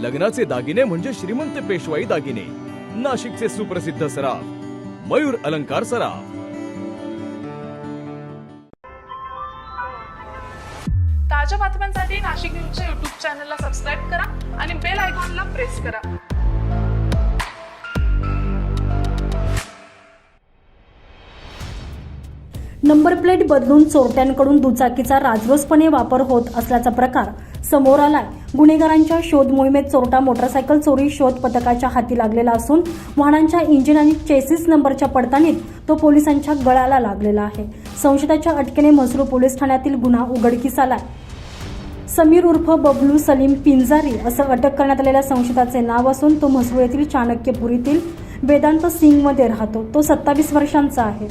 लग्नाचे दागिने म्हणजे श्रीमंत पेशवाई दागिने. नाशिकचे सुप्रसिद्ध सराफ मयूर अलंकार सराफ. ताज्या बातम्यांसाठी नाशिक न्यूजच्या युट्यूब चॅनलला सबस्क्राईब करा आणि बेल आयकॉनला प्रेस करा. नंबर प्लेट बदलून चोरट्यांकडून दुचाकीचा राजरोसपणे वापर होत असल्याचा प्रकार समोर आलाय. गुन्हेगारांच्या शोध मोहिमेत चोरटा मोटरसायकल चोरी शोध पथकाच्या हाती लागलेला असून वाहनांच्या इंजिन आणि चेसिस नंबरच्या पडताळणीत तो पोलिसांच्या गळाला लागलेला आहे. संशयाच्या अटकेने म्हसरू पोलीस ठाण्यातील गुन्हा उघडकीस आलाय. समीर उर्फ बबलू सलीम पिंजारी असं अटक करण्यात आलेल्या संशयाचे नाव असून तो म्हसरू येथील चाणक्यपुरीतील वेदांत सिंगमध्ये राहतो. तो सत्तावीस वर्षांचा आहे.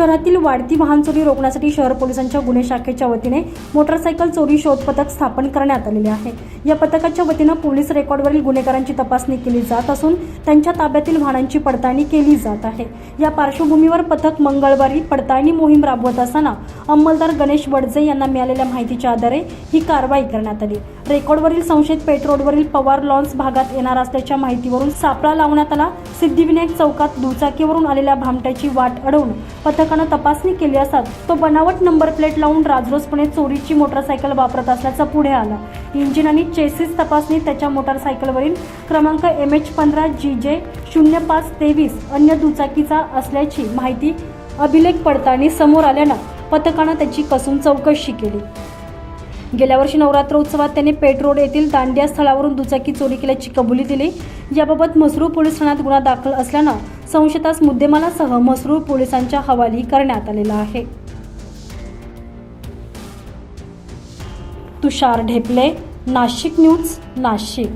शहरातील वाढती वाहन चोरी रोखण्यासाठी शहर पोलिसांच्या गुन्हे शाखेच्या वतीने मोटरसायकल चोरी शोध पथक स्थापन करण्यात आलेले आहे. या पथकाच्या वतीनं पोलीस रेकॉर्डवरील गुन्हेगारांची तपासणी केली जात असून त्यांच्या ताब्यातील वाहनांची पडताळणी केली जात आहे. या पार्श्वभूमीवर पथक मंगळवारी पडताळणी मोहीम राबवत असताना अंमलदार गणेश वडजे यांना मिळालेल्या माहितीच्या आधारे ही कारवाई करण्यात आली. रेकॉर्डवरील संशयित पेट्रोलवरील पवार लॉन्स भागात येणार असल्याच्या माहितीवरून सापळा लावण्यात आला. सिद्धिविनायक चौकात दुचाकीवरून आलेल्या भामट्याची वाट अडवून पथकानं तपासणी केली असतात तो बनावट नंबर प्लेट लावून राजरोसपणे चोरीची मोटरसायकल वापरत असल्याचं पुढे आलं. इंजिन आणि चेसिस तपासणी त्याच्या मोटरसायकलवरील क्रमांक एम एच पंधरा जी जे शून्य पाच तेवीस अन्य दुचाकीचा असल्याची माहिती अभिलेख पडताळणी समोर आल्यानं पथकानं त्याची कसून चौकशी केली. गेल्या वर्षी नवरात्र उत्सवात त्याने पेटरोड येथील दांडिया स्थळावरून दुचाकी चोरी केल्याची कबुली दिली. याबाबत मसरूळ पोलीस ठाण्यात गुन्हा दाखल असल्यानं संशयतास मुद्देमालासह मसरूळ पोलिसांच्या हवाली करण्यात आलेला आहे. तुषार ढेपले नाशिक न्यूज नाशिक.